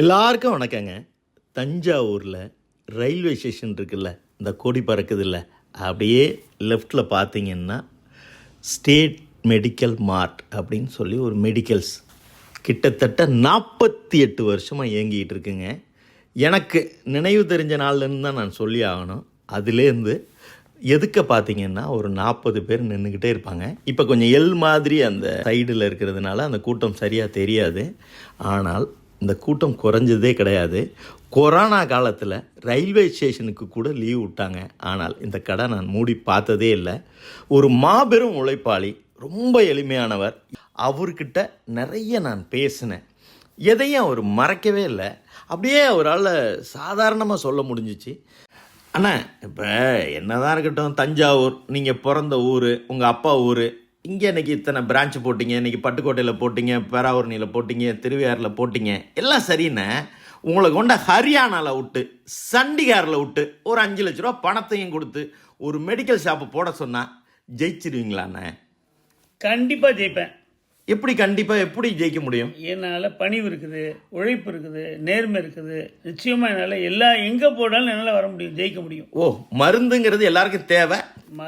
எல்லாருக்கும் வணக்கங்க. தஞ்சாவூரில் ரயில்வே ஸ்டேஷன் இருக்குல்ல இந்த கொடி பறக்குதுல்ல அப்படியே லெஃப்டில் பார்த்தீங்கன்னா ஸ்டேட் மெடிக்கல் மார்ட் அப்படின்னு சொல்லி ஒரு மெடிக்கல்ஸ் கிட்டத்தட்ட நாற்பத்தி எட்டு வருஷமாக இயங்கிகிட்டு இருக்குங்க. எனக்கு நினைவு தெரிஞ்ச நாள்லேருந்து தான் நான் சொல்லி ஆகணும். அதுலேருந்து எதுக்க பார்த்தீங்கன்னா ஒரு நாற்பது பேர் நின்றுக்கிட்டே இருப்பாங்க. இப்போ கொஞ்சம் எல் மாதிரி அந்த சைடில் இருக்கிறதுனால அந்த கூட்டம் சரியாக தெரியாது. ஆனால் இந்த கூட்டம் குறைஞ்சதே கிடையாது. கொரோனா காலத்தில் ரயில்வே ஸ்டேஷனுக்கு கூட லீவ் விட்டாங்க. ஆனால் இந்த கடை நான் மூடி பார்த்ததே இல்லை. ஒரு மாபெரும் உழைப்பாளி ரொம்ப எளிமையானவர். அவர்கிட்ட நிறைய நான் பேசினேன். எதையும் அவர் மறைக்கவே இல்லை. அப்படியே அவரால் சாதாரணமாக சொல்ல முடிஞ்சிச்சு. அண்ணா இப்போ என்னதான் இருக்கட்டும் தஞ்சாவூர் நீங்கள் பிறந்த ஊர் உங்கள் அப்பா ஊர் இங்கே இன்னைக்கு இத்தனை பிரான்ச் போட்டிங்க இன்றைக்கி பட்டுக்கோட்டையில் போட்டிங்க பேராவூரணியில் போட்டிங்க திருவையாறில் போட்டிங்க எல்லாம் சரிண்ணே உங்களை கொண்ட ஹரியானாவில் விட்டு சண்டிகாரில் விட்டு ஒரு அஞ்சு லட்ச ரூபா பணத்தையும் கொடுத்து ஒரு மெடிக்கல் ஷாப்பு போட சொன்னால் ஜெயிச்சிருவீங்களாண்ணே? கண்டிப்பாக ஜெயிப்பேன். எப்படி கண்டிப்பாக எப்படி ஜெயிக்க முடியும்? என்னால் பணிவு இருக்குது உழைப்பு இருக்குது நேர்மை இருக்குது. நிச்சயமாக என்னால் எல்லா எங்கே போனாலும் என்னால் வர முடியும் ஜெயிக்க முடியும். ஓ மருந்துங்கிறது எல்லாருக்கும் தேவை.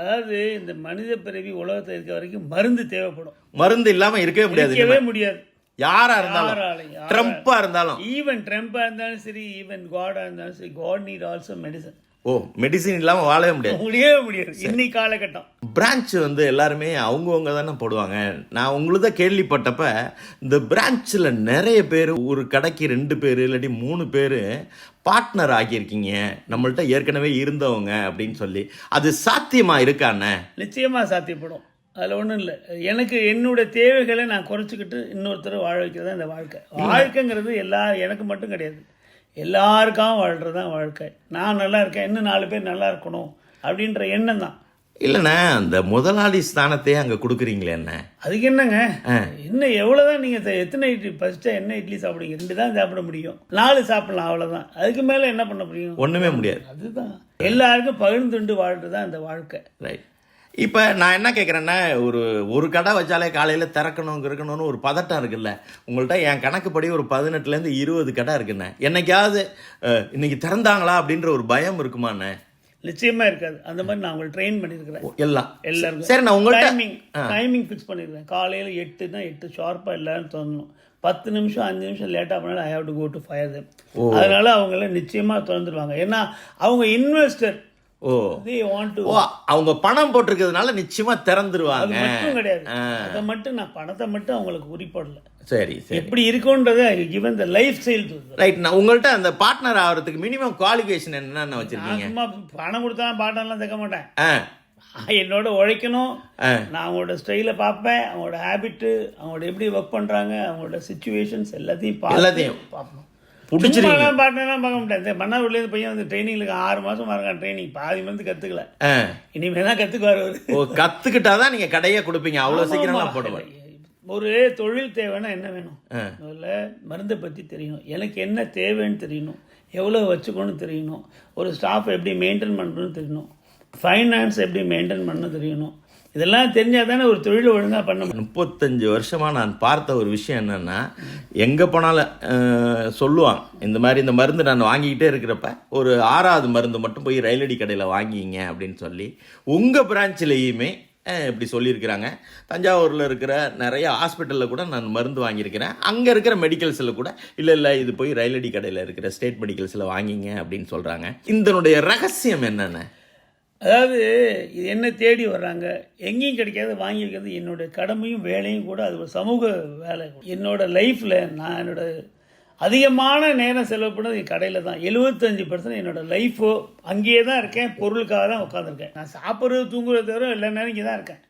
அதாவது இந்த மனித பிறவி உலகத்தில் இருக்க வரைக்கும் மருந்து தேவைப்படும். மருந்து இல்லாமல் இருக்கவே முடியாது இருக்கவே முடியாது. யாரா இருந்தாலும். ட்ரம்ப்பா இருந்தாலும். ஈவன் ட்ரம்பாக இருந்தாலும் சரி ஈவன் காடாக இருந்தாலும் சரி God need also medicine oh medicine இல்லாம வாழவே முடியாது. முடியவே முடியாது. இன்னைக்கு காலகட்டம். பிரான்ச் வந்து எல்லாருமே அவங்கவுங்க தானே போடுவாங்க. நான் உங்களுத கேள்விப்பட்டப்ப இந்த பிரான்ச்சில் நிறைய பேர் ஒரு கடைக்கு ரெண்டு பேர் இல்லாட்டி மூணு பேர் பார்ட்னர் ஆகியிருக்கீங்க. நம்மள்ட்ட ஏற்கனவே இருந்தவங்க அப்படின்னு சொல்லி. அது சாத்தியமா இருக்காண்ணே நிச்சயமாக சாத்தியப்படும். அதில் ஒன்றும் இல்லை. எனக்கு என்னோட தேவைகளை நான் குறைச்சிக்கிட்டு இன்னொருத்தரை வாழ வைக்கிறது தான் இந்த வாழ்க்கை. வாழ்க்கைங்கிறது எல்லா எனக்கு மட்டும் கிடையாது. எல்லாருக்காகவும் வாழ்கிறது தான் வாழ்க்கை. நான் நல்லா இருக்கேன் இன்னும் நாலு பேர் நல்லா இருக்கணும் அப்படின்ற எண்ணம் தான். இல்லைண்ணே அந்த முதலாளி ஸ்தானத்தையே அங்கே கொடுக்குறீங்களே என்ன? அதுக்கு என்னங்க? இன்னும் எவ்வளோதான் நீங்கள் எத்தனை இட்லி ஃபஸ்ட்டு என்ன இட்லி சாப்பிடுவீங்க? ரெண்டு தான் சாப்பிட முடியும். நாலு சாப்பிடலாம் அவ்வளோதான் அதுக்கு மேலே என்ன பண்ண முடியும்? ஒன்றுமே முடியாது. அதுதான். எல்லாருக்கும் பகிர்ந்துண்டு வாழ்றது தான் இந்த வாழ்க்கை. ரைட் இப்போ நான் என்ன கேட்குறேன்னா ஒரு ஒரு கடை வச்சாலே காலையில் திறக்கணும் இருக்கணும்னு ஒரு பதட்டம் இருக்குல்ல. உங்கள்கிட்ட என் கணக்குப்படி ஒரு பதினெட்டுலேருந்து இருபது கடை இருக்குண்ணே. என்னைக்காவது இன்னைக்கு திறந்தாங்களா அப்படின்ற ஒரு பயம் இருக்குமாண்ணே? நிச்சயமா இருக்காது. அந்த மாதிரி நான் உங்களை ட்ரெயின் பண்ணியிருக்கிறேன். எல்லாம். எல்லாருக்கும். சரி நான் உங்கள்கிட்ட டைமிங் டைமிங் ஃபிக்ஸ் பண்ணிருக்கேன் காலையில் எட்டுனா எட்டு ஷார்ப்பாக எல்லாரும் திறந்தணும் பத்து நிமிஷம் அஞ்சு நிமிஷம் லேட்டாக பண்ணாலும் I have to go to fire அதனால அவங்கள நிச்சயமாக திறந்துருவாங்க. ஏன்னா அவங்க இன்வெஸ்டர் ஓ. தே ஓ அவங்க பணம் போட்டிருக்கிறதுனால நிச்சயமா திறந்துருவாங்க. கிடையாது. அதை மட்டும் நான் பணத்தை மட்டும் அவங்களுக்கு குறிப்பிடல சரி சரி. எப்படி இருக்குன்றதை given the life style right நான் உங்கள்கிட்ட அந்த பார்ட்னர் ஆகிறதுக்கு மினிமம் குவாலிஃபிகேஷன் என்னென்ன வச்சிருக்கீங்க? சும்மா பணம் கொடுத்தா பாட்டெல்லாம் தைக்க மாட்டேன். என்னோட உழைக்கணும். நான் அவங்களோட ஸ்டைலை பார்ப்பேன். அவங்களோட ஹேபிட்டு அவங்களோட எப்படி ஒர்க் பண்ணுறாங்க அவங்களோட சுச்சுவேஷன்ஸ் எல்லாத்தையும் எல்லாத்தையும். பார்ப்போம். பிடிச்சிருக்கீங்க. பாட்டெல்லாம் பார்க்க மாட்டேன். இந்த மன்னார்லேருந்து பையன் வந்து ட்ரைனிங்லுக்கு ஆறு மாதம் இருக்கான் ட்ரைனிங் பாதி மந்த் கற்றுக்கல ஆ. இனிமேல் தான் கற்றுக்குவார் அவர். ஓ கத்துக்கிட்டாதான் நீங்க கடையே கொடுப்பீங்க. அவ்வளவு சீக்கிரம்லாம் போடுவேன் ஒரு தொழில் தேவைன்னா என்ன வேணும்? முதல்ல மருந்தை பற்றி தெரியணும். எனக்கு என்ன தேவைன்னு தெரியணும். எவ்வளோ வச்சுக்கணும்னு தெரியணும். ஒரு ஸ்டாஃப் எப்படி மெயின்டைன் பண்ணுறதுன்னு தெரியணும். ஃபைனான்ஸ் எப்படி மெயின்டைன் பண்ண தெரியணும். இதெல்லாம் தெரிஞ்சால் தானே ஒரு தொழில் ஒழுங்காக பண்ண முடியும். முப்பத்தஞ்சு வருஷமாக நான் பார்த்த ஒரு விஷயம் என்னென்னா எங்கே போனாலும் சொல்லுவாங்க இந்த மாதிரி இந்த மருந்து நான் வாங்கிக்கிட்டே இருக்கிறப்ப ஒரு ஆறாவது மருந்து மட்டும் போய் ரயிலடி கடையில் வாங்கிங்க அப்படின்னு சொல்லி உங்கள் பிரான்ச்லேயுமே இப்படி சொல்லியிருக்கிறாங்க. தஞ்சாவூரில் இருக்கிற நிறைய ஹாஸ்பிட்டலில் கூட நான் மருந்து வாங்கியிருக்கிறேன். அங்கே இருக்கிற மெடிக்கல்ஸில் கூட இல்லை இல்லை இது போய் ரயிலடி கடையில் இருக்கிற ஸ்டேட் மெடிக்கல்ஸில் வாங்கிங்க அப்படின்னு சொல்கிறாங்க இதனுடைய ரகசியம் என்னென்ன? அதாவது இது என்ன தேடி வர்றாங்க? எங்கேயும் கிடைக்காத வாங்கி வைக்கிறது என்னோட கடமையும் வேலையும் கூட அது ஒரு சமூக வேலை. என்னோட லைஃப்பில் நான் என்னோட அதிகமான நேரம் செலவு பண்ணது என் கடையில் தான். எழுபத்தஞ்சு பர்சன்ட் என்னோட லைஃபோ அங்கேயே தான் இருக்கேன் பொருளுக்காக தான் உட்காந்துருக்கேன் நான் சாப்பிட்றது தூங்குறது தவிர எல்லா நேரம் இங்கே தான் இருக்கேன்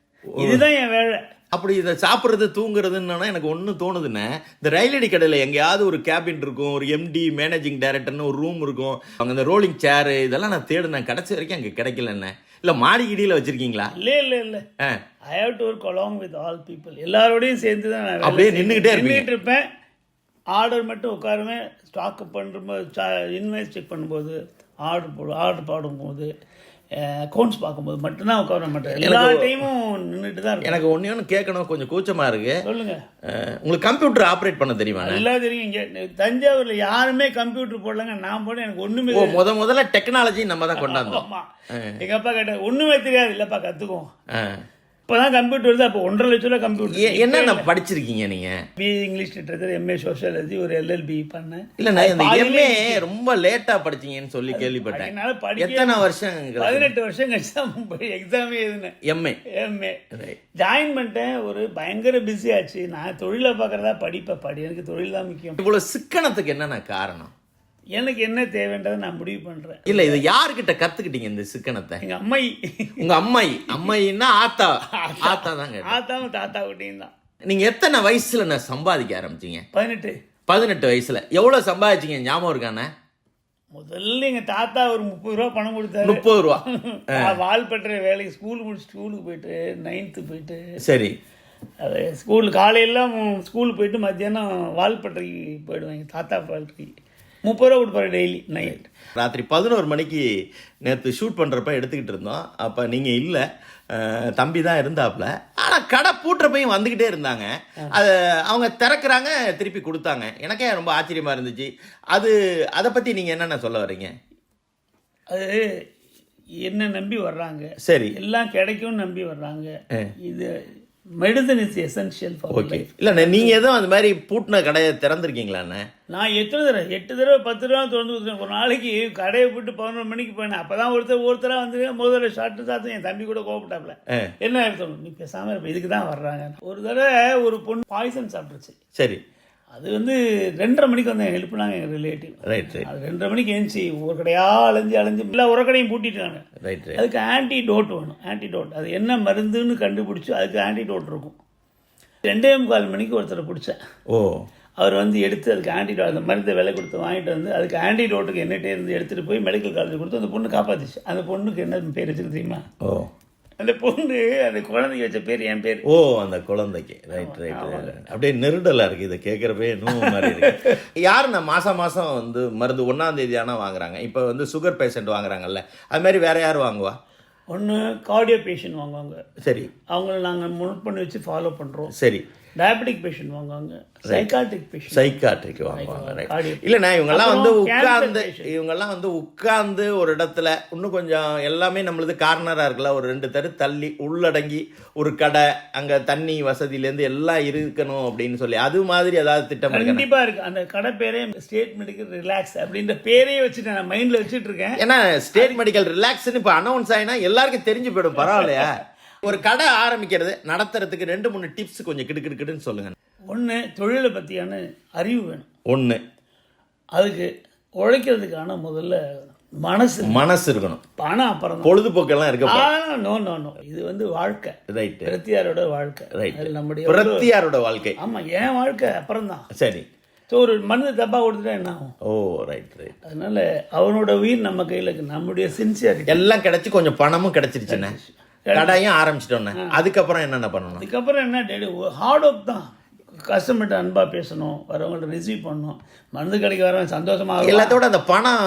இதுதான் என் வேலை. அப்படி இதை சாப்பிட்றது தூங்குறதுன்னா எனக்கு ஒன்று தோணுதுண்ணே இந்த ரயிலடி கடையில் எங்கேயாவது ஒரு கேபின் இருக்கும் ஒரு எம்டி மேனேஜிங் டைரக்டர்னு ஒரு ரூம் இருக்கும். அங்கே இந்த ரோலிங் சேரு இதெல்லாம் நான் தேடுனேன். கடைசி வரைக்கும் அங்கே கிடைக்கலண்ணே இல்லை மாடி வச்சுருக்கீங்களா? இல்லை இல்லை இல்லை. I have to work along with all people எல்லாரோடையும் சேர்ந்து தான் நான் அப்படியே இருப்பீங்க. நின்னுக்கிட்டு இருப்பேன் ஆர்டர் மட்டும் உட்காருவேன். ஸ்டாக்கு பண்ணும்போது இன்வாய்ஸ் செக் பண்ணும்போது ஆர்டர் போடு ஆர்டர் பாடும்போது அக்கௌண்ட்ஸ் பார்க்கும்போது மட்டும்தான் உட்கார மாட்டேன் எல்லா டைமும் நின்றுட்டு தான் எனக்கு ஒண்ணே ஒன்று கேட்கணும் கொஞ்சம் கூச்சமா இருக்கு. சொல்லுங்க. உங்களுக்கு கம்ப்யூட்டர் ஆப்ரேட் பண்ண தெரியுமா? எல்லாம் தெரியும் இங்கே. தஞ்சாவூர்ல யாருமே கம்ப்யூட்டர் போடலங்க. நான் போட எனக்கு ஒண்ணுமே ஓ முத முதல்ல டெக்னாலஜி நம்ம தான் கொண்டாந்தோம். ஆமா. எங்க அப்பா கேட்ட ஒண்ணுமே தெரியாது. இல்லப்பா கத்துக்குவோம். அஹ். இப்பதான் கம்ப்யூட்டர் வருது அப்போ ஒன்றரை லட்ச ரூபா கம்ப்யூட்டர் எ- என்னென்ன படிச்சிருக்கீங்க நீங்க? BA English literature MA sociology ஒரு எல்எல்பி பண்ணேன். இல்லண்ணா இந்த பாதியிலே எம்ஏ ரொம்ப லேட்டா படிச்சீங்கன்னு சொல்லி கேள்விப்பட்டேன். எத்தனை வருஷம் பதினெட்டு வருஷம் தான் போய் எக்ஸாமே எழுதினேன். எம்ஏ எம்ஏ ஜாயின் பண்ணிட்டேன். ஒரு பயங்கர பிஸி ஆச்சு. நான் தொழிலை பார்க்குறதா படிப்பை படி எனக்கு தொழில் தான் முக்கியம். இவ்வளவு சிக்கனத்துக்கு என்னென்ன காரணம்? எனக்கு என்ன தேவைன்றதை நான் முடிவு பண்றேன். இல்ல இது யாருக்கிட்ட கத்துக்கிட்டீங்க இந்த சிக்கனத்தை? எங்க அம்மை. உங்க அம்மாயி அம்மாயின்னா ஆத்தா. ஆத்தா. தாங்க ஆத்தாவும் தாத்தா குட்டியும் தான். நீங்க எத்தனை வயசுல நான் சம்பாதிக்க ஆரம்பிச்சீங்க? பதினெட்டு. பதினெட்டு வயசுல. எவ்வளவு சம்பாதிச்சீங்க? ஞாபகம் இருக்கானே முதல்ல எங்க தாத்தா ஒரு முப்பது ரூபா பணம் கொடுத்தாரு. முப்பது ரூபா. நான் வால்பட்டுற வேலைக்கு ஸ்கூல் முடிச்சு ஸ்கூலுக்கு போயிட்டு நைன்த்து போயிட்டு. சரி. அது ஸ்கூல் காலையெல்லாம் ஸ்கூலுக்கு போயிட்டு மத்தியானம் வால்பட்டறைக்கு போயிடுவேன். எங்கள் தாத்தா ஃபேக்ட்ரி முப்பது ரூபா கொடுப்பாரு டெய்லி நைட் ராத்திரி பதினோரு மணிக்கு நேற்று ஷூட் பண்ணுறப்ப எடுத்துக்கிட்டு இருந்தோம். அப்போ நீங்கள் இல்லை. தம்பி தான் இருந்தாப்புல ஆனால் கடை பூட்டுறப்பையும் வந்துக்கிட்டே இருந்தாங்க. அதை அவங்க திறக்கிறாங்க திருப்பி கொடுத்தாங்க. எனக்கே ரொம்ப ஆச்சரியமாக இருந்துச்சு. அது அதை பற்றி நீங்கள் என்னென்ன சொல்ல வர்றீங்க? அது என்ன நம்பி வர்றாங்க? சரி. எல்லாம் கிடைக்கும்னு நம்பி வர்றாங்க. இது medicine is essential for okay இல்லைண்ணே நீங்கள் எதுவும் அந்த மாதிரி பூட்டின கடையை திறந்துருக்கீங்களாண்ணே நான் எத்தனை தடவை எட்டு தடவை பத்து தடவை திறந்து கொடுத்தேன். ஒரு நாளைக்கு கடையை போட்டு பதினொரு மணிக்கு போனேன். அப்போ தான் ஒருத்தர் ஒருத்தராக வந்து முதல்ல ஷார்ட்டு சாத்து என் தம்பி கூட கோவப்பட்டாப்ல. என்ன தோணும் நீ பேசாமல் இருப்ப. இதுக்கு தான் வர்றாங்க. ஒரு தடவை ஒரு பொண்ணு பாய்சன் சாப்பிட்டுருச்சு. சரி. அது வந்து ரெண்டரை மணிக்கு வந்து எழுப்புனாங்க எங்கள் ரிலேட்டிவ் ரைட் ரைட் அது ரெண்டரை மணிக்கு எழுந்துச்சி ஒரு கடையாக அலைஞ்சு அலைஞ்சு எல்லா ஒரு கடையும் பூட்டிட்டாங்க ரைட் ரைட் அதுக்கு ஆன்டிடோட் வேணும் ஆன்டிடோட் அது என்ன மருந்துன்னு கண்டுபிடிச்சி அதுக்கு ஆன்டிடோட் இருக்கும். ரெண்டே முக்கால் மணிக்கு ஒருத்தரை பிடிச்சேன். ஓ. அவர் வந்து எடுத்து அதுக்கு ஆன்டிடோட் அந்த மருந்தை விலை கொடுத்து வாங்கிட்டு வந்து அதுக்கு ஆன்டிடோட்டுக்கு என்னட்டே இருந்து எடுத்துகிட்டு போய் மெடிக்கல் காலேஜ் கொடுத்து அந்த பொண்ணு காப்பாத்துச்சு. அந்த பொண்ணுக்கு என்ன பேர் வச்சுருக்கு தெரியுமா? ஓ. அந்த பொண்ணு அந்த குழந்தைக்கு வச்ச பேர் என் பேர். ஓ அந்த குழந்தைக்கு. ரைட் ரைட் அப்படியே நெருடலா இருக்கு. இதை கேட்குறப்பே இன்னும் மாதிரி இருக்கு. யாருண்ணா மாசம் மாசம் வந்து மருந்து ஒன்னாம் தேதி ஆனா வாங்குறாங்க. இப்போ வந்து சுகர் பேஷண்ட் வாங்குறாங்கல்ல. அது மாதிரி வேற யார் வாங்குவா? ஒன்று கார்டியோ பேஷண்ட் வாங்குவாங்க. சரி. அவங்கள நாங்கள் முன் பண்ணி வச்சு ஃபாலோ பண்ணுறோம் சரி. டயபெட்டிக் பேஷண்ட் வாங்குவாங்க. சைக்காட்ரிக் பேஷண்ட் சைக்காட்ரிக்கு வாங்குவாங்க. இல்லைண்ணா இவங்கெல்லாம் வந்து உட்கார்ந்து இவங்கெல்லாம் வந்து உட்கார்ந்து ஒரு இடத்துல இன்னும் கொஞ்சம் எல்லாமே நம்மளது கார்னரா இருக்குல்ல ஒரு ரெண்டு தெரு தள்ளி உள்ளடங்கி ஒரு கடை அங்க தண்ணி வசதியிலேருந்து எல்லாம் இருக்கணும் அப்படின்னு சொல்லி. அது மாதிரி ஏதாவது திட்டம் இருக்கா? கண்டிப்பா இருக்கு. அந்த கடை பேரே ஸ்டேட் மெடிக்கல் ரிலாக்ஸ் அப்படின்ற பேரையே வச்சுட்டு நான் மைண்ட்ல வச்சுட்டு இருக்கேன். ஏன்னா ஸ்டேட் மெடிக்கல் ரிலாக்ஸ்னு இப்போ அனௌன்ஸ் ஆயினா எல்லாருக்கும் தெரிஞ்சு போயிடும். பரவாயில்லையா? ஒரு கடை ஆரம்பிக்கிறது நடத்துறதுக்கு ரெண்டு மூணு டிப்ஸ் கொஞ்சம் கிடு கிடு கிடுன்னு சொல்லுங்க. ஒன்று தொழிலை பற்றியான அறிவு வேணும். ஒன்று அதுக்கு உழைக்கிறதுக்கான முதல்ல மனசு மனசு இருக்கணும். பணம் அப்புறம் பொழுதுபோக்கெல்லாம் இருக்க நோ நோ நோ இது வந்து வாழ்க்கை. ரைட் பிரத்தியாரோட வாழ்க்கை. அது நம்முடைய பிரத்தியாரோட வாழ்க்கை. ஆமா என் வாழ்க்கை அப்புறம் தான். சரி. ஸோ ஒரு மருந்து தப்பா கொடுத்துட்டா என்ன ஆகும்? ஓ ரைட் ரைட் அதனால அவனோட உயிர் நம்ம கையில் இருக்கு. நம்முடைய சின்சியாரிட்டி எல்லாம் கிடைச்சு கொஞ்சம் பணமும் கிடைச்சிருச்சுண்ணே. கடையும் ஆரம்பிச்சிட்டோண்ணே அதுக்கப்புறம் என்னென்ன பண்ணணும்? அதுக்கப்புறம் என்ன ஹார்ட் ஒர்க் தான். கஸ்டமர்கிட்ட அன்பாக பேசணும் வரவங்கள்ட்ட ரிசீவ் பண்ணணும். மருந்து கடைக்கு வரவன். சந்தோஷமாக எல்லாத்தோட அந்த பணம்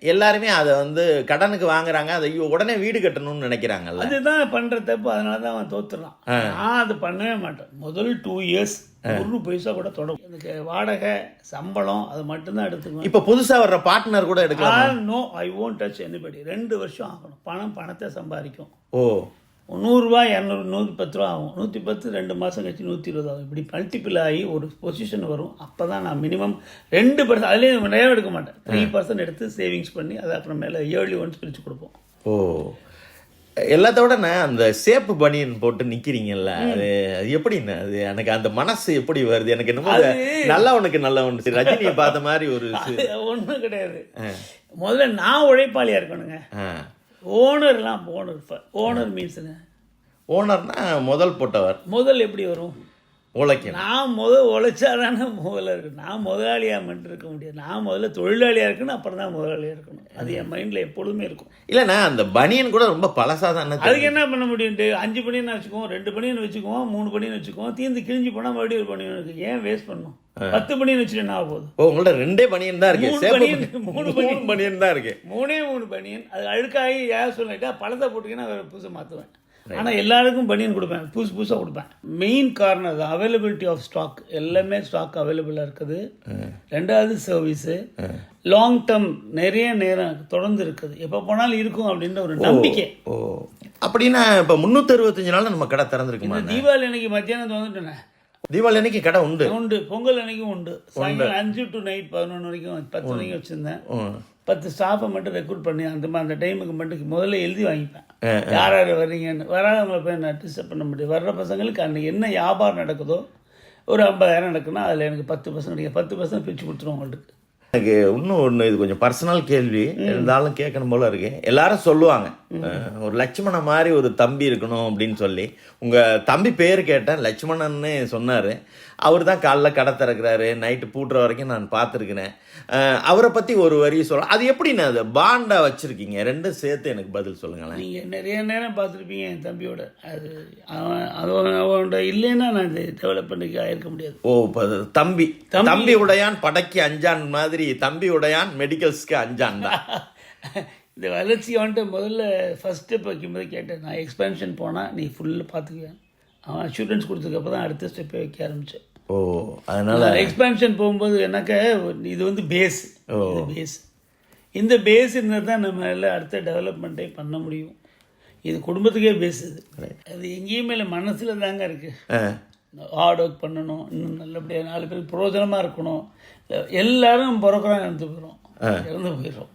எல்லாருமே அதை வந்து கடனுக்கு வாங்குறாங்க. அதை உடனே வீடு கட்டணும்னு நினைக்கிறாங்கல்ல. அதுதான் பண்ற தப்பு. அதனால தான் அவன் தோத்துறான். நான் அது பண்ணவே மாட்டேன். முதல் டூ இயர்ஸ் ஒரு பைசா கூட தொடரும் எனக்கு வாடகை சம்பளம் அது மட்டும்தான் எடுத்துக்குவேன். இப்ப புதுசா வர்ற பார்ட்னர் கூட எடுக்கலாம்? No I won't touch anybody. ரெண்டு வருஷம் ஆகணும். பணம் பணத்தை சம்பாதிக்கும். ஓ. நூறுரூவா இரநூறு நூற்றி பத்து ரூபா ஆகும். நூற்றி பத்து ரெண்டு மாதம் கழிச்சு நூற்றி இருபது ஆகும். இப்படி மல்டிபிள் ஆகி ஒரு பொசிஷன் வரும். அப்போ தான் நான் மினிமம் ரெண்டு பர்சன்ட் அதுலேயும் நிறைய எடுக்க மாட்டேன். த்ரீ பர்சன்ட் எடுத்து சேவிங்ஸ் பண்ணி அதை அப்புறம் மேலே இயர்லி ஒன்ஸ் பிரித்து கொடுப்போம். ஓ. எல்லாத்தோட நான் அந்த சேப்பு பனியன் போட்டு நிக்கிறீங்கல்ல அது அது எப்படிண்ணே அது எனக்கு அந்த மனசு எப்படி வருது? எனக்கு என்னமோ அது நல்லவனுக்கு நல்லவன் சரி, ரஜினியை பார்த்த மாதிரி ஒரு ஒன்றும் கிடையாது. முதல்ல நான் உழைப்பாளியாக இருக்கணுங்க. ஓனர்லாம் ஓனர் ஓனர் மீன்ஸுங்க ஓனர்னா முதல் போட்டவர். முதல் எப்படி வரும்? உழைக்கணும். நான் முதல் உழைச்சாதானே முதல்ல இருக்கு. நான் முதலாளியாக மட்டும் இருக்க முடியாது. நான் முதல்ல தொழிலாளியாக இருக்கணும் அப்புறம் தான் முதலாளியாக இருக்கணும். அது என் மைண்டில் எப்பொழுதுமே இருக்கும். இல்லைண்ணா அந்த பனியன் கூட ரொம்ப பழசா தானே அதுக்கு என்ன பண்ண முடியும்? அஞ்சு பணியன் வச்சுக்குவோம் ரெண்டு பணியன் வச்சுக்குவோம் மூணு பணியன் வச்சுக்குவோம் தீர்ந்து கிழிஞ்சு போனால் மறுபடியும் ஒரு பணியன் இருக்கு. ஏன் வேஸ்ட் பண்ணும் பத்து பனியன் வச்சுட்டு என்ன ஆக போகுது? ஓ உங்கள்ட்ட ரெண்டே பனியன் தான் இருக்கு. மூணு பனியன், பனியன். மூணு மூணு பனியன். தான் இருக்கு. மூணே மூணு பனியன். அது அழுக்காகி யார் சொல்லிட்டா பழத்தை போட்டுக்கினா வேறு புதுசை மாற்றுவேன் ஆனால் எல்லாருக்கும் பனியன் கொடுப்பேன். புதுசு புதுசாக கொடுப்பேன். மெயின் காரணம் அது அவைலபிலிட்டி ஆஃப் ஸ்டாக் எல்லாமே ஸ்டாக் அவைலபிளாக இருக்குது. ரெண்டாவது சர்வீஸு லாங் டேர்ம் நிறைய நேரம் தொடர்ந்து இருக்குது. எப்போ போனாலும் இருக்கும் அப்படின்ற ஒரு நம்பிக்கை. ஓ. அப்படின்னா இப்போ முந்நூற்றி அறுபத்தஞ்சு நாள் நம்ம கடை திறந்துருக்குமா இந்த தீபாவளி அன்னைக்கு மத்தியானம் வந்துட்டேன். தீபாவளி அன்னைக்கு கடை உண்டு. உண்டு. பொங்கல் அன்னைக்கும் உண்டு. சாயங்காலம் அஞ்சு டு நைட் பதினொன்று வரைக்கும் பத்து வரைக்கும் வச்சுருந்தேன். பத்து ஸ்டாஃபை மட்டும் ரெக்ரூட் பண்ணி அந்த மா- அந்த டைமுக்கு மட்டும் முதல்ல எழுதி வாங்கிப்பேன். யார் யார் வர்றீங்கன்னு. வராதவங்களை போய் நான் டிஸ்டர்ப் பண்ண முடியும். வர்ற பசங்களுக்கு அன்றைக்கி என்ன வியாபாரம் நடக்குதோ ஒரு ஐம்பதாயிரம் நடக்குன்னா அதில் எனக்கு பத்து பர்சன்ட் கிடைக்கும் பத்து பர்சன்ட் பிரித்து கொடுத்துருவோம் உங்களுக்கு எனக்கு இன்னும் ஒன்று இது கொஞ்சம் பர்சனல் கேள்வி. இருந்தாலும் கேட்கணும் போல இருக்கு. எல்லாரும் சொல்லுவாங்க. ஒரு லட்சுமணன் மாதிரி ஒரு தம்பி இருக்கணும் அப்படின்னு சொல்லி. உங்கள் தம்பி பேர் கேட்டேன். லட்சுமணன்னு சொன்னார். அவர் தான் காலைல கடை திறக்கிறாரு. நைட்டு பூட்டுற வரைக்கும் நான் பார்த்துருக்கிறேன். அவரை பற்றி ஒரு வரி சொல்ல அது எப்படிண்ணே அது பாண்டா வச்சுருக்கீங்க? ரெண்டும் சேர்த்து எனக்கு பதில் சொல்லுங்களேன். நீங்கள் நிறைய நேரம் பார்த்துருப்பீங்க என் தம்பியோட. அது அவன் அது அவனோட இல்லைன்னா நான் இது டெவலப் பண்ணிக்க ஆயிருக்க முடியாது. ஓ தம்பி. தம்பி உடையான் படைக்கு அஞ்சான் மாதிரி தம்பி உடையான் மெடிக்கல்ஸ்க்கு அஞ்சான் தான். இந்த வளர்ச்சி வந்துட்டு முதல்ல ஃபஸ்ட் ஸ்டெப் வைக்கும்போது கேட்டேன் நான் எக்ஸ்பென்ஷன் போனால் நீ ஃபுல்லாக பார்த்துக்குவேன் அவன் அஷூரன்ஸ் கொடுத்ததுக்கப்புறம் தான் அடுத்த ஸ்டெப்பை வைக்க ஆரம்பித்தேன் ஓ அதனால எக்ஸ்பென்ஷன் போகும்போது எனக்கு இது வந்து பேஸ் இது பேஸ் இந்த பேஸ் இருந்தால் தான் நம்ம எல்லாம் அடுத்த டெவலப்மெண்ட்டே பண்ண முடியும். இது குடும்பத்துக்கே பேஸ் இது. அது எங்கேயுமே இல்லை மனசில் தாங்க இருக்குது ஹார்ட் ஒர்க் பண்ணணும் இன்னும் நல்லபடியாக நாலு பேர் பிரயோஜனமாக இருக்கணும். எல்லாரும் பிறக்கிறோம் இறந்து போயிடும் இறந்து போயிடும்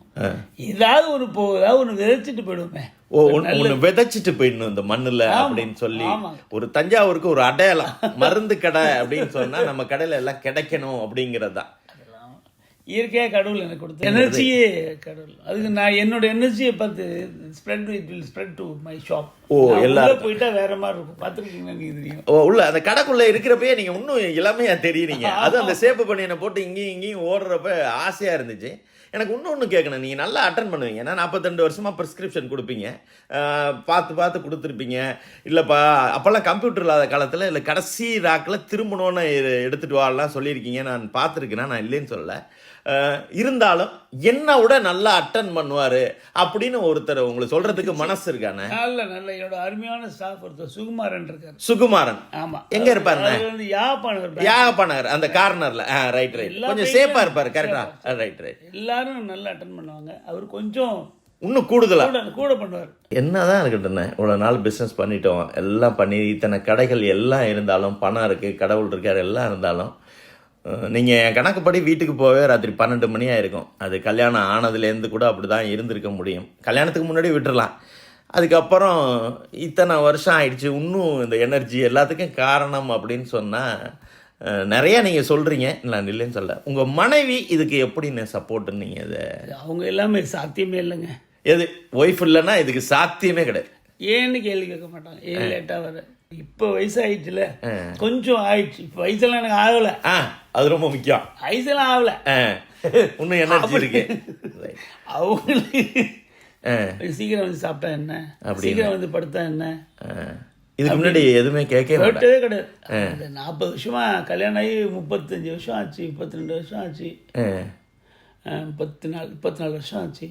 ஏதாவது ஒரு போ ஏதாவது ஒன்று விதைச்சிட்டு போயிடுமே. ஓ ஒன்னு விதைச்சிட்டு போயிடணும் இந்த மண்ணுல அப்படின்னு சொல்லி. ஒரு தஞ்சாவூருக்கு ஒரு அடையாளம். மருந்து கடை அப்படின்னு சொன்னா நம்ம கடையில எல்லாம் கிடைக்கணும் அப்படிங்கிறது தான். இயற்கையாக கடவுள் எனக்கு கொடுத்த எனர்ஜியே கடவுள். அதுக்கு நான் என்னோட எனர்ஜியை பார்த்து spread it will spread to my shop oh, எல்லாரும் போயிட்டா வேற மாதிரி இருக்கும். பார்த்துருக்கீங்களா தெரியும் ஓ உள்ள அந்த கடைக்குள்ள இருக்கிறப்பயே நீங்க இன்னும் இளமையா தெரியுறீங்க. அது அந்த சேப்பு பண்ணியனை போட்டு இங்கேயும் இங்கேயும் ஓடுறப்ப ஆசையா இருந்துச்சு. எனக்கு இன்னொன்று கேட்கணும் நீங்கள் நல்லா அட்டன் பண்ணுவீங்க. ஏன்னா நாற்பத்தெண்டு வருஷமாக ப்ரிஸ்கிரிப்ஷன் கொடுப்பீங்க. பார்த்து பார்த்து கொடுத்துருப்பீங்க. இல்லைப்பா அப்போல்லாம் கம்ப்யூட்டர் இல்லாத காலத்தில் இல்லை கடைசி ராக்கில் திரும்பணும்னு எ- எடுத்துட்டு வாலாம் சொல்லியிருக்கீங்க. நான் பார்த்துருக்கேன்? நான் இல்லைன்னு சொல்லலை. இருந்தாலும் என்ன விட நல்லா அட்டன் பண்ணுவார் அப்படின்னு ஒருத்தர் உங்களுக்கு சொல்கிறதுக்கு மனசு இருக்கானே? நல்ல நல்ல என்னோட அருமையான ஸ்டாஃப் ஒருத்தர் சுகுமாரன் இருக்காரு. சுகுமாரன். ஆமா. எங்க இருப்பாருண்ணே? அவர் வந்து யாப்பானவர் யாகப்பா நகர் அந்த கார்னர்ல ரைட் ரைட் எல்லா கொஞ்சம் பேரும் சேஃபா இருப்பாரு கரெக்டா ரைட் ரைட் எல்லாரும் நல்லா அட்டன் பண்ணுவாங்க. அவர் கொஞ்சம் இன்னும் கூடுதலா? கூட பண்ணுவார். என்னதான் இருக்கட்டும்ண்ணே இவ்வளோ நாள் பிஸ்னஸ் பண்ணிட்டோம். எல்லாம் பண்ணி இத்தனை கடைகள் எல்லாம் இருந்தாலும் பணம் இருக்குது கடவுள் இருக்கார் எல்லாம் இருந்தாலும் நீங்கள் என் கணக்குப்படி வீட்டுக்கு போகவே ராத்திரி பன்னெண்டு மணி ஆயிருக்கும். அது கல்யாணம் ஆனதுலேருந்து கூட அப்படி தான் இருந்திருக்க முடியும். கல்யாணத்துக்கு முன்னாடி விட்டுறலாம். அதுக்கப்புறம் இத்தனை வருஷம் ஆயிடுச்சு. இன்னும் இந்த எனர்ஜி எல்லாத்துக்கும் காரணம் அப்படின்னு சொன்னால் நிறையா நீங்கள் சொல்கிறீங்க நான் இல்லைன்னு சொல்ல உங்கள் மனைவி இதுக்கு எப்படின்னு சப்போர்ட்டு நீங்கள் இதை அவங்க எல்லாமே சாத்தியமே இல்லைங்க. எது? ஒய்ஃப் இல்லைன்னா இதுக்கு சாத்தியமே கிடையாது. ஏன்னு கேள்வி கேட்க மாட்டாங்க. ஏன் லேட்டா வர? இப்போ வயசாயிடுச்சுல. கொஞ்சம் ஆயிடுச்சு. இப்போ வயசெல்லாம் எனக்கு ஆகல. அது ரொம்ப முக்கியம். வயசெல்லாம் ஆகல. இன்னும் எனர்ஜி இருக்கு. அவங்களுக்கு சீக்கிரம் வந்து சாப்பிட்டா என்ன. சீக்கிரம் வந்து படுத்தா என்ன. இதுக்கு முன்னாடி எதுவுமே கேட்க கேட்டதே கிடையாது. நாற்பது வருஷமா கல்யாணம் ஆகி முப்பத்தஞ்சு வருஷம் ஆச்சு முப்பத்தி ரெண்டு வருஷம் ஆச்சு. முப்பத்தி நாலு முப்பத்தி நாலு வருஷம் ஆச்சு.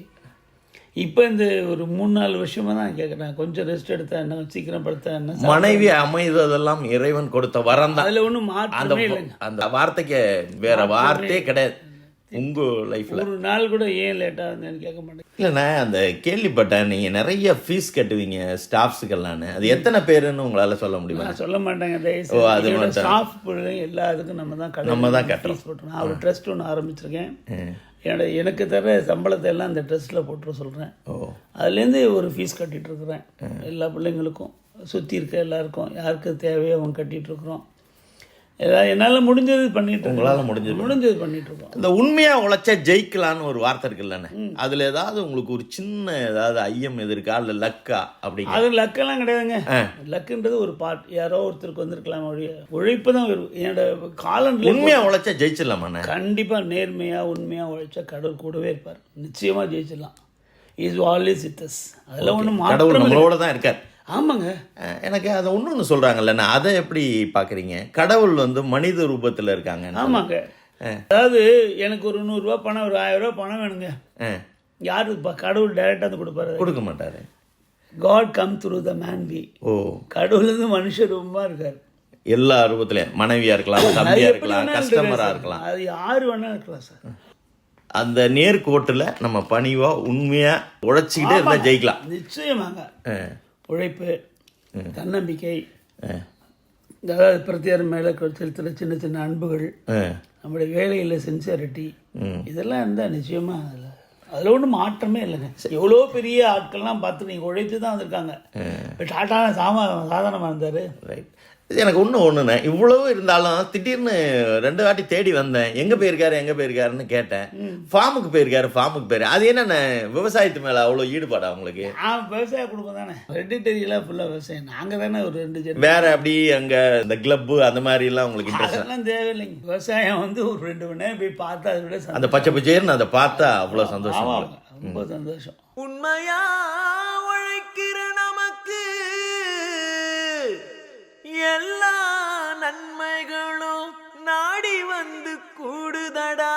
இப்போ இந்த ஒரு மூணு நாலு வருஷமா தான் கேட்குறேன் கொஞ்சம் ரெஸ்ட் எடுத்தா என்ன சீக்கிரம் படுத்தா என்ன மனைவி அமைவதெல்லாம் இறைவன் கொடுத்த வரம் தான். அதில் ஒன்றும் அந்த மாற்றமே இல்லைங்க. அந்த வார்த்தைக்கு வேற வார்த்தையே கிடையாது. உங்க லைஃப்ல ஒரு நாள் கூட ஏன் லேட்டாக இருந்தேன்னு கேட்க மாட்டேன் இல்லைண்ணே அந்த கேள்விப்பட்டேன். நீங்க நிறைய ஃபீஸ் கட்டுவீங்க ஸ்டாஃப்ஸுக்கெல்லாம் அது எத்தனை பேருன்னு உங்களால சொல்ல முடியுமா? சொல்ல மாட்டேங்க ஓ, அது. ஸ்டாஃப் எல்லா இதுக்கும் நம்ம தான் நம்ம தான் கட்டுறோம். ஒரு ட்ரஸ்ட் ஒன்று ஆரம்பிச்சிருக்கேன். என்னோட எனக்கு தர சம்பளத்தை எல்லாம் அந்த ட்ரஸ்ட்டில் போட்டுற சொல்கிறேன் அதுலேருந்து ஒரு ஃபீஸ் கட்டிட்டு இருக்கிறேன். எல்லா பிள்ளைங்களுக்கும் சுற்றி இருக்க எல்லாருக்கும் யாருக்கு தேவையோ அவங்க கட்டிட்டு இருக்கிறோம். ஏதாவது என்னால் முடிஞ்சது பண்ணிட்டு. உங்களால முடிஞ்சது முடிஞ்சது பண்ணிட்டு இருக்கோம். இந்த உண்மையா உழைச்சா ஜெயிக்கலான்னு ஒரு வார்த்தை இருக்குல்லண்ணே அதுல ஏதாவது உங்களுக்கு ஒரு சின்ன ஏதாவது ஐயம் எது இருக்கா? இல்ல லக்கா அப்படிங்க அது லக்கெல்லாம் கிடையாதுங்க. லக்குன்றது ஒரு பார்ட் யாரோ ஒருத்தருக்கு வந்திருக்கலாம் ஒழிய உழைப்பு தான் வரும் என்னோட காலண்டில் உண்மையா உழைச்சா ஜெயிச்சிடலாமாண்ணே? கண்டிப்பாக நேர்மையாக உண்மையாக உழைச்சா கடவுள் கூடவே இருப்பார். நிச்சயமாக ஜெயிச்சிடலாம். இஸ் ஆல்வேஸ் வித் அஸ் அதெல்லாம் ஒன்றும் கடவுள் நம்மளோட தான் இருக்கார். ஆமாங்க. எனக்கு அதை ஒன்று சொல்கிறாங்கல்ல நான் அதை எப்படி பார்க்குறீங்க கடவுள் வந்து மனித ரூபத்தில் இருக்காங்க. ஆமாங்க. அதாவது எனக்கு ஒரு நூறுரூவா பணம் ஒரு ஆயிரம் ரூபாய் பணம் வேணுங்க. ப- கடவுள் டைரெக்டாக வந்து கொடுப்பாரு? கொடுக்க மாட்டாரு. God come through the man B ஓ. கடவுள் வந்து மனுஷ ரூபமாக இருக்கார். எல்லா ரூபத்திலையும். மனைவியாக இருக்கலாம் தம்பியாக இருக்கலாம் வேணாலும் கஸ்டமராக இருக்கலாம். அது யார் வேணா இருக்கலாம் சார். அந்த நேர்கோட்டில் நம்ம பணிவாக உண்மையாக உழைச்சிக்கிட்டே இருந்தால் ஜெயிக்கலாம். நிச்சயமாங்க. உழைப்பு தன்னம்பிக்கை அதாவது பிரத்தியார் மேலே செலுத்துகிற சின்ன சின்ன அன்புகள் நம்முடைய வேலையில் சின்சியரிட்டி. இதெல்லாம் இருந்தால் நிச்சயமாக அதில் அதில் ஒன்றும் மாற்றமே இல்லைங்க. எவ்வளோ பெரிய ஆட்கள்லாம் பார்த்து நீங்கள் உழைத்து தான் வந்திருக்காங்க இப்போ டாட்டான சாமா சாதாரணமாக இருந்தார். ரைட் இது எனக்கு ஒன்று ஒன்றுண்ணே இவ்வளவு இருந்தாலும் திடீர்னு ரெண்டு வாட்டி தேடி வந்தேன். எங்கே போயிருக்காரு எங்கே போயிருக்காருன்னு கேட்டேன். ஃபார்முக்கு போயிருக்காரு ஃபார்முக்கு போயிரு அது என்னண்ணே விவசாயத்து மேலே அவ்வளோ ஈடுபாடா உங்களுக்கு? நான் விவசாய குடும்பம் தானே. ரெட்டிட்டரியெல்லாம் ஃபுல்லாக விவசாயம். நாங்கள் தானே ஒரு ரெண்டு வேற அப்படி அங்கே இந்த கிளப்பு அந்த மாதிரி எல்லாம் உங்களுக்கு இன்ட்ரெஸ்ட் அதெல்லாம் தேவையில்லைங்க. விவசாயம் வந்து ஒரு ரெண்டு மணி நேரம் போய் பார்த்தா அதை விட சந்தோஷம். அந்த பச்சை பச்சைன்னு அதை பார்த்தா அவ்வளோ சந்தோஷம் ரொம்ப சந்தோஷம். உண்மையா எல்லா நன்மைகளும் நாடி வந்து கூடுதடா.